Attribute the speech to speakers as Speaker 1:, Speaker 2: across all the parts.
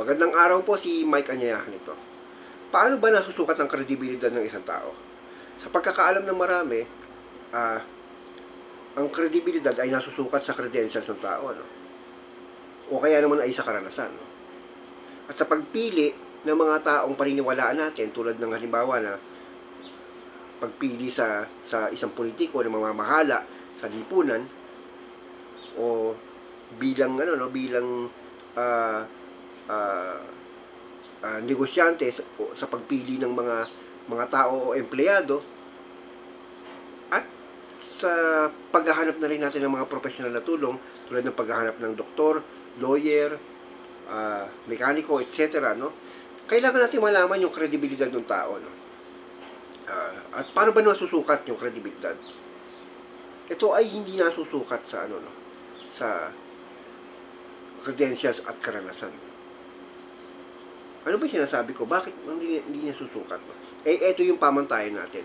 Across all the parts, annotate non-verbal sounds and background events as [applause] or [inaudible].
Speaker 1: Magandang araw po si Mike Anyayahan ito. Paano ba nasusukat ang kredibilidad ng isang tao? Sa pagkakaalam ng marami, ah, ang kredibilidad ay nasusukat sa credentials ng tao, no? O kaya naman ay sa karanasan, no? At sa pagpili ng mga taong paniniwalaan natin, tulad ng halimbawa na pagpili sa sa isang politiko na mamamahala sa lipunan o bilang ano no bilang ah ah, ah, negosyante sa, sa pagpili ng mga mga tao o empleyado at sa paghahanap na rin natin ng mga professional na tulong tulad ng paghahanap ng doktor, lawyer, ah, mekaniko, etc. no kailangan natin malaman yung kredibilidad ng tao no Ah, at paano ba nasusukat yung kredibilidad ito ay hindi nasusukat sa ano no sa credentials at karanasan. Ano ba sinasabi ko? Bakit hindi, hindi niya susukat? Eh, ito yung pamantayan natin.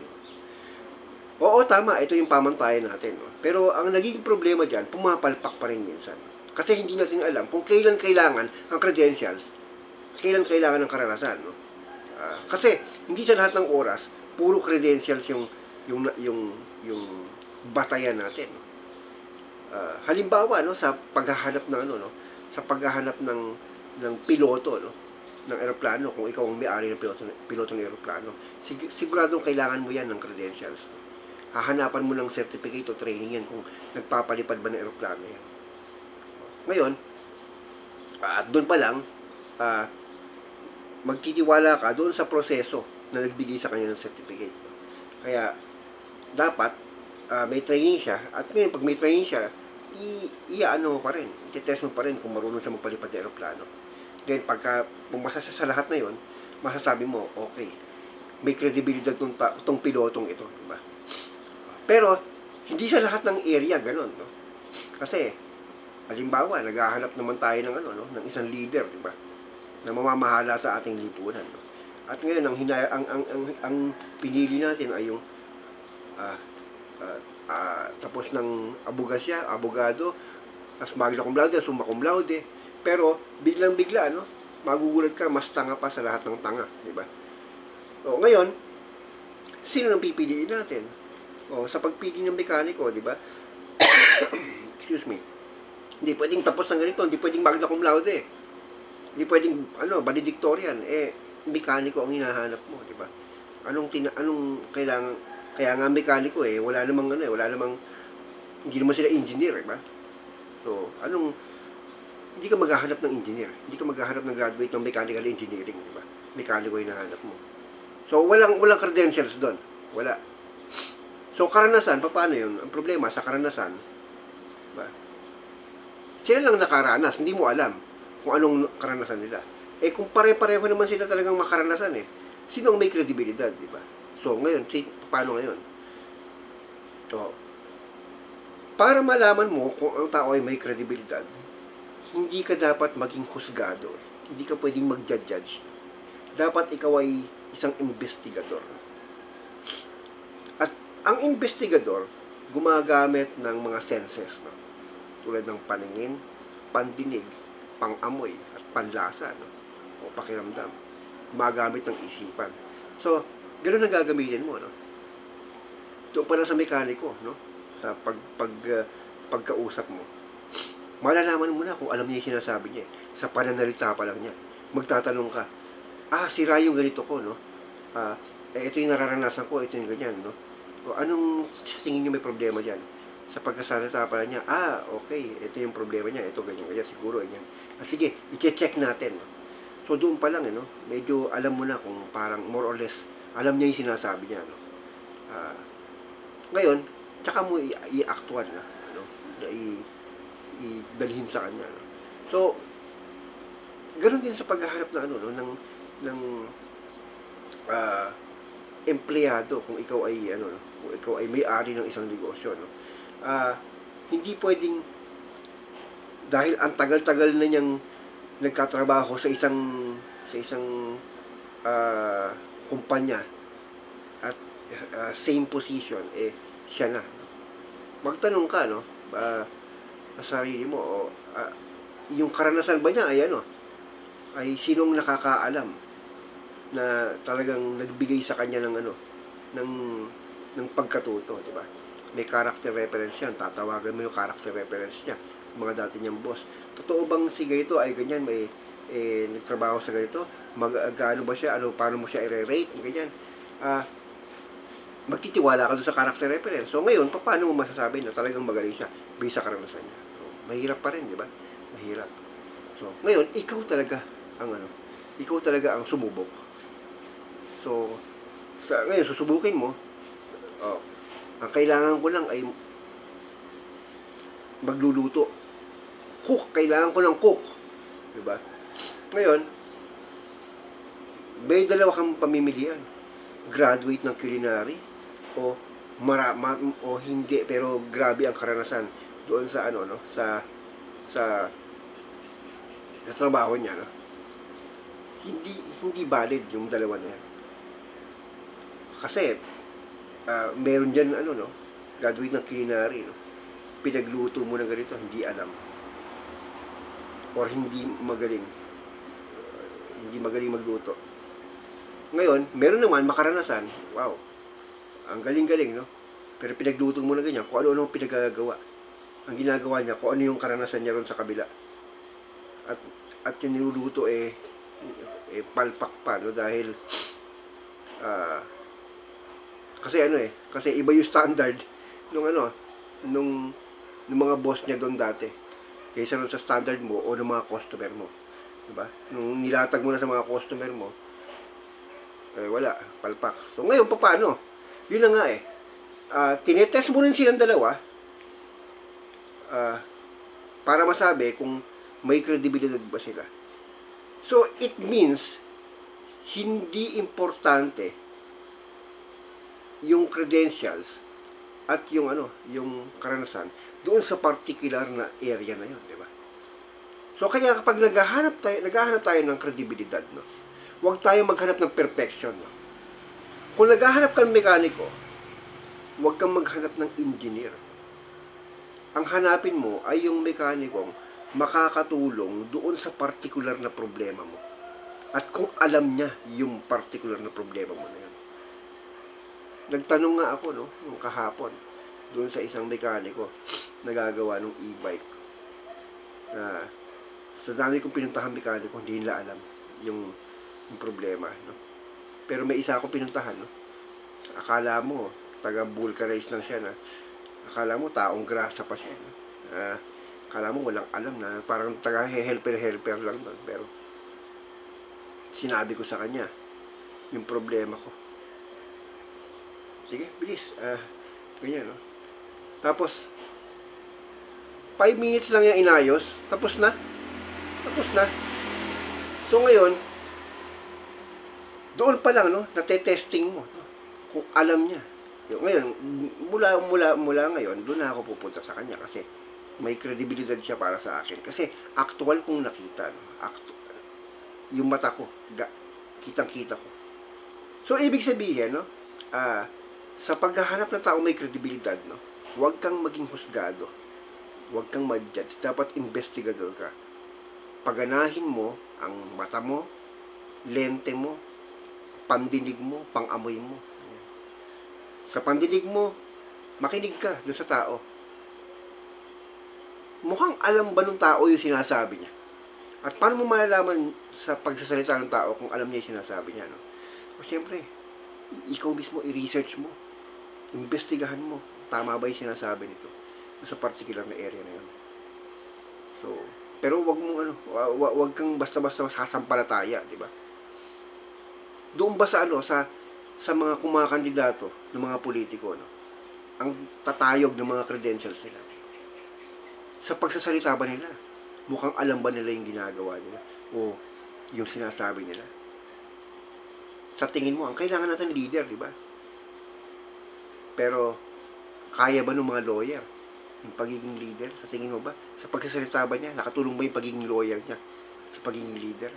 Speaker 1: Oo, tama. Ito yung pamantayan natin. Pero ang naging problema dyan, pumapalpak pa rin minsan. Kasi hindi natin alam kung kailan kailangan ang credentials, kailan kailangan ang karanasan. No? Ah, kasi hindi sa lahat ng oras, puro credentials yung yung yung yung batayan natin. Ah, halimbawa no sa paghahanap ng ano no, sa paghahanap ng ng piloto no ng eroplano kung ikaw ang may-ari ng piloto piloto ng eroplano sig- siguradong kailangan mo yan ng credentials. Hahanapan mo ng certificate o training yan kung nagpapalipad ba ng eroplano yan. Ngayon ah, at doon pa lang ah, magtitiwala ka doon sa proseso na nagbigay sa kanya ng certificate. Kaya dapat ah, may training siya at ngayon pag may training siya i-ano mo pa rin i-test mo pa rin kung marunong siya magpalipad ng aeroplano then pagka pumasa siya sa lahat na yon masasabi mo okay may credibility tong, ta- tong pilotong ito di ba pero hindi sa lahat ng area ganun no kasi halimbawa naghahanap naman tayo ng ano no ng isang leader di ba na mamamahala sa ating lipunan no? at ngayon ang hinaya ang ang ang, ang pinili natin ay yung ah, ah, ah, tapos ng abogasya, abogado, tapos magna cum laude, summa cum laude. Pero biglang bigla no, magugulat ka mas tanga pa sa lahat ng tanga, di ba? O ngayon, sino nang pipiliin natin? O sa pagpili ng mekaniko, di ba? [coughs] Excuse me. Hindi pwedeng tapos ng ganito, hindi pwedeng magna cum laude. Hindi pwedeng ano, valedictorian eh mekaniko ang hinahanap mo, di ba? Anong tina anong kailangan kaya nga mekaniko eh, wala namang ano eh, wala namang, hindi naman sila engineer, eh, ba? So, anong, hindi ka maghahanap ng engineer. Hindi ka maghahanap ng graduate ng mechanical engineering, di ba? Mekaniko yung hinahanap mo. So, walang, walang credentials doon. Wala. So, karanasan, pa- paano yun? Ang problema sa karanasan, ba? Sila lang nakaranas, hindi mo alam kung anong karanasan nila. Eh, kung pare-pareho naman sila talagang makaranasan eh, sino ang may kredibilidad, di ba? So, ngayon, si, paano ngayon? So, para malaman mo kung ang tao ay may kredibilidad, hindi ka dapat maging husgado. Hindi ka pwedeng mag-judge. Dapat ikaw ay isang investigador. At ang investigador, gumagamit ng mga senses. No? Tulad ng paningin, pandinig, pangamoy, at panlasa. No? O pakiramdam. Gumagamit ng isipan. So, Ganun ang gagamitin mo, no? Doon pa lang sa mekaniko, no? Sa pag, pag, uh, pagkausap mo. Malalaman mo na kung alam niya yung sinasabi niya. Sa pananalita pa lang niya. Magtatanong ka, ah, sira yung ganito ko, no? Ah, eh, ito yung nararanasan ko, ito yung ganyan, no? O anong tingin niyo may problema dyan? Sa pagkasalita pa lang niya, ah, okay, ito yung problema niya, ito ganyan, ganyan, siguro, ganyan. Ah, sige, i-check natin, no? So, doon pa lang, eh, no? Medyo alam mo na kung parang more or less alam niya yung sinasabi niya, no? Ah, ngayon, tsaka mo i- i-actual na? Na i- i-dalhin sa kanya? So, ganoon din sa paghahanap na ano, no? Ng, ng, ah, empleyado, kung ikaw ay, ano, no? Kung ikaw ay may-ari ng isang negosyo, no? Ah, hindi pwedeng, dahil ang tagal-tagal na niyang nagtatrabaho sa isang, sa isang, ah, kumpanya at uh, same position, eh, siya na. Magtanong ka, no? Uh, sa sarili mo, o, uh, yung karanasan ba niya ay ano? ay sinong nakakaalam na talagang nagbigay sa kanya ng ano ng ng pagkatuto, di ba? May character reference yan. Tatawagan mo yung character reference niya. Mga dati niyang boss. Totoo bang si ganito ay ganyan? May eh, nagtrabaho sa ganito? Mag, gaano ba siya? Ano, paano mo siya i-rate? Ganyan. Ah, magtitiwala ka sa character reference. So, ngayon, pa- paano mo masasabi na talagang magaling siya based sa karanasan niya? So, mahirap pa rin, di ba? Mahirap. So, ngayon, ikaw talaga ang ano, ikaw talaga ang sumubok. So, sa ngayon susubukin mo. Oh, ang kailangan ko lang ay magluluto. Cook, kailangan ko ng cook. 'Di ba? Ngayon, may dalawa kang pamimilian. Graduate ng culinary o mara, ma, o hindi pero grabe ang karanasan doon sa ano no? Sa sa sa trabaho niya no? Hindi hindi valid yung dalawa na yan. Kasi ah, meron diyan ano no? Graduate ng culinary no? Pinagluto mo ng ganito hindi alam. Or hindi magaling. Ah, hindi magaling magluto. Ngayon meron naman makaranasan. Wow ang galing-galing no pero pinagluto mo na ganyan kung ano-ano pinagagawa ang ginagawa niya kung ano yung karanasan niya ron sa kabila at at yung niluluto eh, eh palpak pa no dahil ah kasi ano eh, kasi iba yung standard [laughs] nung ano, nung, nung mga boss niya doon dati. Kaysa nun sa standard mo o ng mga customer mo. Diba? Nung nilatag mo na sa mga customer mo, eh wala, palpak. So ngayon, paano? Yun na nga eh. Ah, tinetest mo rin silang dalawa ah, para masabi kung may credibility ba sila. So, it means, hindi importante yung credentials at yung ano, yung karanasan doon sa particular na area na yun, di ba? So kaya kapag naghahanap tayo, naghahanap tayo ng kredibilidad, no. Huwag tayo maghanap ng perfection, no. Kung naghahanap kang mekaniko, huwag kang maghanap ng engineer. Ang hanapin mo ay yung mekanikong makakatulong doon sa particular na problema mo. At kung alam niya yung particular na problema mo na yun nagtanong nga ako no nung kahapon doon sa isang mekaniko nagagawa ng e-bike na sa dami kong pinuntahan mekaniko hindi nila alam yung, yung problema no pero may isa akong pinuntahan no akala mo taga vulcanize lang siya na akala mo taong grasa pa siya no? Ah, akala mo walang alam na parang taga helper helper lang doon pero sinabi ko sa kanya yung problema ko Sige, bilis. Ah, ganyan, no? Tapos, 5 minutes lang yung inayos. Tapos na. Tapos na. So, ngayon, doon pa lang, no? Nate-testing mo. Kung alam niya. Ngayon, mula, mula, mula ngayon, doon na ako pupunta sa kanya kasi may credibility siya para sa akin. Kasi actual kong nakita. No? Actu- yung mata ko, ga, kitang-kita ko. So, ibig sabihin, no? Ah, sa paghahanap ng tao may kredibilidad, no? Huwag kang maging husgado. Huwag kang ma-judge. Dapat investigador ka. Paganahin mo ang mata mo, lente mo, pandinig mo, pangamoy mo. Sa pandinig mo, makinig ka doon sa tao. Mukhang alam ba ng tao yung sinasabi niya? At paano mo malalaman sa pagsasalita ng tao kung alam niya yung sinasabi niya, no? O siyempre, ikaw mismo i-research mo investigahan mo, tama ba yung sinasabi nito sa particular na area na yun. So, pero wag mo ano, wa- wa- wag kang basta-basta sasampalataya, di ba? Doon ba sa ano, sa sa mga kumakandidato ng mga politiko, no? Ang tatayog ng mga credentials nila. Sa pagsasalita ba nila? Mukhang alam ba nila yung ginagawa nila? O yung sinasabi nila? Sa tingin mo, ang kailangan natin leader, di ba? Pero, kaya ba ng mga lawyer yung pagiging leader? Sa tingin mo ba? Sa pagsasalita ba niya? Nakatulong ba yung pagiging lawyer niya sa pagiging leader?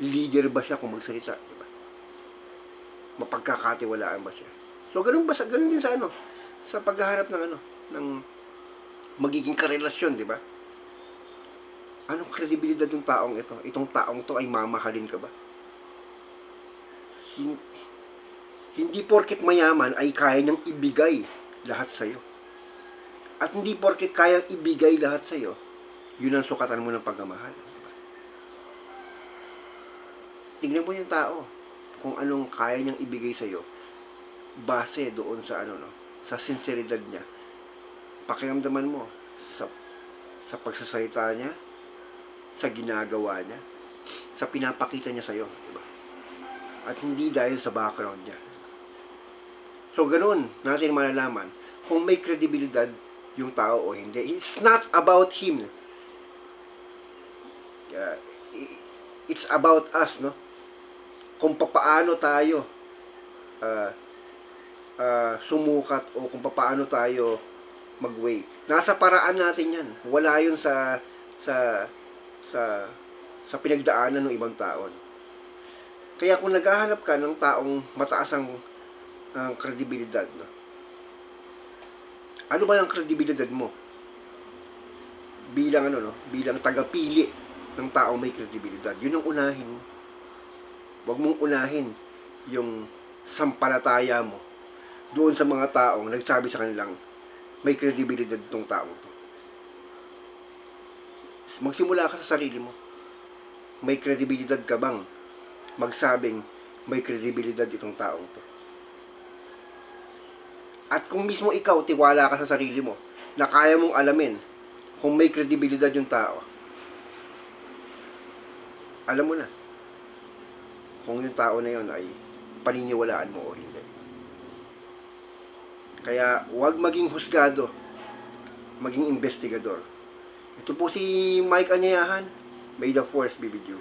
Speaker 1: Leader ba siya kung magsalita? Diba? Mapagkakatiwalaan ba siya? So, ganun ba? Sa, ganun din sa ano? Sa paghaharap ng ano? Ng magiging karelasyon, di ba? Anong kredibilidad ng taong ito? Itong taong to ay mamahalin ka ba? Hin- hindi porket mayaman ay kaya niyang ibigay lahat sa'yo. At hindi porket kayang ibigay lahat sa'yo, yun ang sukatan mo ng pagmamahal. Tingnan mo yung tao kung anong kaya niyang ibigay sa'yo base doon sa ano no, sa sinseridad niya. Pakiramdaman mo sa sa pagsasalita niya, sa ginagawa niya, sa pinapakita niya sa'yo, di ba? At hindi dahil sa background niya. So, ganun natin malalaman kung may kredibilidad yung tao o hindi. It's not about him. I- it's about us, no? Kung papaano tayo ah, ah, sumukat o kung papaano tayo mag-weigh. Nasa paraan natin yan. Wala yun sa sa sa sa pinagdaanan ng ibang tao. Kaya kung naghahanap ka ng taong mataas ang ang kredibilidad, no? Ano ba ang kredibilidad mo? Bilang ano no, bilang tagapili ng taong may kredibilidad. Yun ang unahin mo. Huwag mong unahin yung sampalataya mo doon sa mga taong nagsabi sa kanilang may kredibilidad itong taong to. Magsimula ka sa sarili mo. May kredibilidad ka bang magsabing may kredibilidad itong taong to? At kung mismo ikaw, tiwala ka sa sarili mo, na kaya mong alamin kung may kredibilidad yung tao, alam mo na kung yung tao na yun ay paniniwalaan mo o hindi. Kaya huwag maging husgado, maging investigador. Ito po si Mike Anyayahan. May the force be with you.